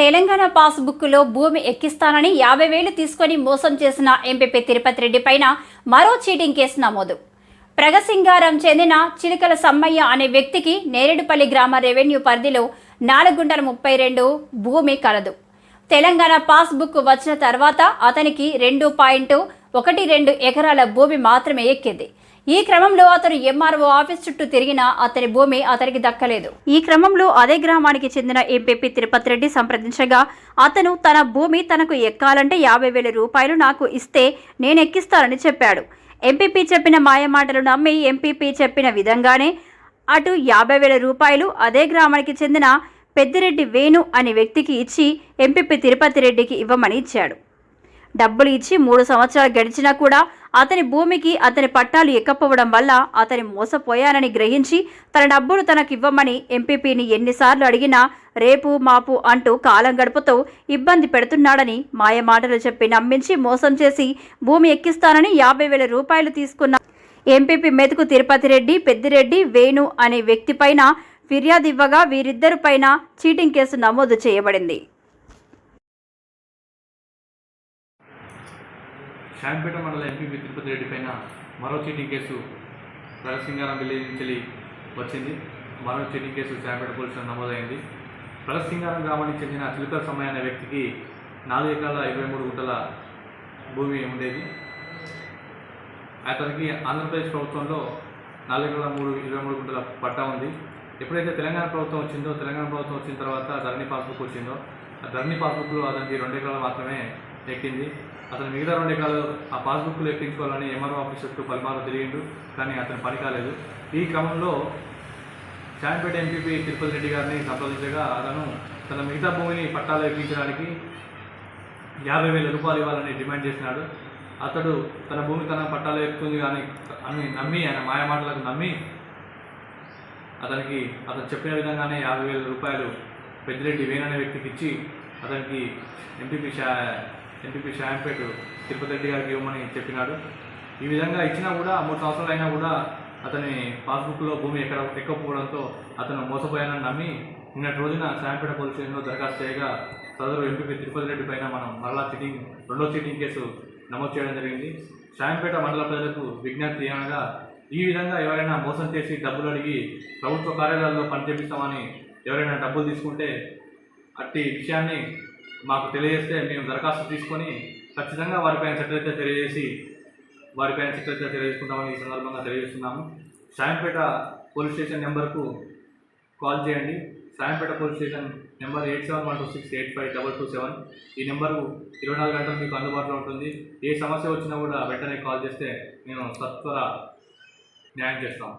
తెలంగాణ పాస్బుక్లో భూమి ఎక్కిస్తానని యాభై వేలు తీసుకొని మోసం చేసిన ఎంపీపీ తిరుపతి రెడ్డి పైన మరో చీటింగ్ కేసు నమోదు. ప్రగసింగారం చెందిన చిలుకల సమ్మయ్య అనే వ్యక్తికి నేరేడుపల్లి గ్రామ రెవెన్యూ పరిధిలో నాలుగు గుంటల ముప్పై రెండు భూమి కలదు. తెలంగాణ పాస్బుక్ వచ్చిన తర్వాత అతనికి రెండు పాయింట్ ఒకటి రెండు ఎకరాల భూమి మాత్రమే ఎక్కింది. ఈ క్రమంలో అతను ఎంఆర్ఓ ఆఫీస్ చుట్టూ తిరిగినా అతని భూమి అతనికి దక్కలేదు. ఈ క్రమంలో అదే గ్రామానికి చెందిన ఎంపీపీ తిరుపతి రెడ్డి సంప్రదించగా అతను తన భూమి తనకు ఎక్కాలంటే యాభై వేల రూపాయలు నాకు ఇస్తే నేను ఎక్కిస్తానని చెప్పాడు. ఎంపీపీ చెప్పిన మాయమాటలు నమ్మి ఎంపీపీ చెప్పిన విధంగానే అటు యాభై వేల రూపాయలు అదే గ్రామానికి చెందిన పెద్దిరెడ్డి వేణు అనే వ్యక్తికి ఇచ్చి ఎంపీపీ తిరుపతి రెడ్డికి ఇవ్వమని ఇచ్చాడు. డబ్బులు ఇచ్చి మూడు సంవత్సరాలు గడిచినా కూడా అతని భూమికి అతని పట్టాలు ఎక్కపోవడం వల్ల అతని మోసపోయానని గ్రహించి తన డబ్బులు తనకివ్వమని ఎంపీపీని ఎన్నిసార్లు అడిగినా రేపు మాపు అంటూ కాలం గడుపుతూ ఇబ్బంది పెడుతున్నాడని మాయమాటలు చెప్పి నమ్మించి మోసం చేసి భూమి ఎక్కిస్తానని యాభై వేల రూపాయలు తీసుకున్న ఎంపీపీ మెతుకు తిరుపతి రెడ్డి పెద్దిరెడ్డి వేణు అనే వ్యక్తిపైన ఫిర్యాదు ఇవ్వగా వీరిద్దరిపైన చీటింగ్ కేసు నమోదు చేయబడింది. శాంపేట మండల ఎంపీ తిరుపతి రెడ్డి పైన మరో చీటింగ్ కేసు ప్రగసింగారం విలేజ్ నుంచి వచ్చింది. మరో చీటింగ్ కేసు శాంపేట పోలీసులు నమోదైంది. ప్రగసింగారం గ్రామానికి చెందిన చిలుకల సమయ అనే వ్యక్తికి నాలుగు ఎకరాల ఇరవై మూడు గుంటల భూమి ఉండేది. అతనికి ఆంధ్రప్రదేశ్ ప్రభుత్వంలో నాలుగు ఎకరాల మూడు ఇరవై మూడు గుంటల పట్టా ఉంది. ఎప్పుడైతే తెలంగాణ ప్రభుత్వం వచ్చిందో తెలంగాణ ప్రభుత్వం వచ్చిన తర్వాత ధరణి పాస్బుక్ వచ్చిందో ఆ ధరణి పాస్బుక్లో అతనికి రెండు ఎకరాలు మాత్రమే ఎక్కింది. అతను మిగతా రెండు ఎకరాలు ఆ పాస్బుక్లు ఎక్కించుకోవాలని ఎంఆర్ఓ ఆఫీస్ చుట్టూ పలుమార్లు తిరిగిండు కానీ అతను పని కాలేదు. ఈ క్రమంలో శాంపేట ఎంపీపీ తిరుపతి రెడ్డి గారిని సంప్రదించగా అతను తన మిగతా భూమిని పట్టాలు ఎక్కించడానికి యాభై వేల రూపాయలు ఇవ్వాలని డిమాండ్ చేసినాడు. అతడు తన భూమి తన పట్టాలు ఎక్కుతుంది కానీ అని నమ్మి ఆయన మాయమాటలకు నమ్మి అతనికి అతను చెప్పిన విధంగానే యాభై వేల రూపాయలు పెద్దిరెడ్డి వేననే వ్యక్తికి ఇచ్చి అతనికి ఎంపీపీ షా ఎంపీపీ షాంపేట్ తిరుపతి రెడ్డి గారికి ఇవ్వమని చెప్పినాడు. ఈ విధంగా ఇచ్చినా కూడా మూడు సంవత్సరాలు అయినా కూడా అతని పాస్బుక్లో భూమి ఎక్కడ ఎక్కకపోవడంతో అతను మోసపోయానని నమ్మి నిన్నటి రోజున శాంపేట పోలీస్ స్టేషన్లో దరఖాస్తు చేయగా సదరు ఎంపీపీ తిరుపతి రెడ్డి పైన మనం మరలా చీటింగ్ రెండో చీటింగ్ కేసు నమోదు చేయడం జరిగింది. శాంపేట మండల ప్రజలకు విజ్ఞప్తి ఏమనగా ఈ విధంగా ఎవరైనా మోసం చేసి డబ్బులు అడిగి ప్రభుత్వ కార్యాలయాల్లో పనిచేపిస్తామని ఎవరైనా డబ్బులు తీసుకుంటే అట్టి విషయాన్ని మాకు తెలియజేస్తే మేము దరఖాస్తు తీసుకొని ఖచ్చితంగా వారిపైన చట్టరీత్యా తెలియజేసి వారిపైన చట్టరీత్యా తెలియజేసుకుంటామని ఈ సందర్భంగా తెలియజేస్తున్నాము. సాయంపేట పోలీస్ స్టేషన్ నెంబర్కు కాల్ చేయండి. Sayampet police station number eight seven one two six eight five double two seven. ఈ నెంబరు ఇరవై నాలుగు గంటలు మీకు అందుబాటులో ఉంటుంది. ఏ సమస్య వచ్చినా కూడా వెంటనే కాల్ చేస్తే మేము సత్వర న్యాయం చేస్తాం.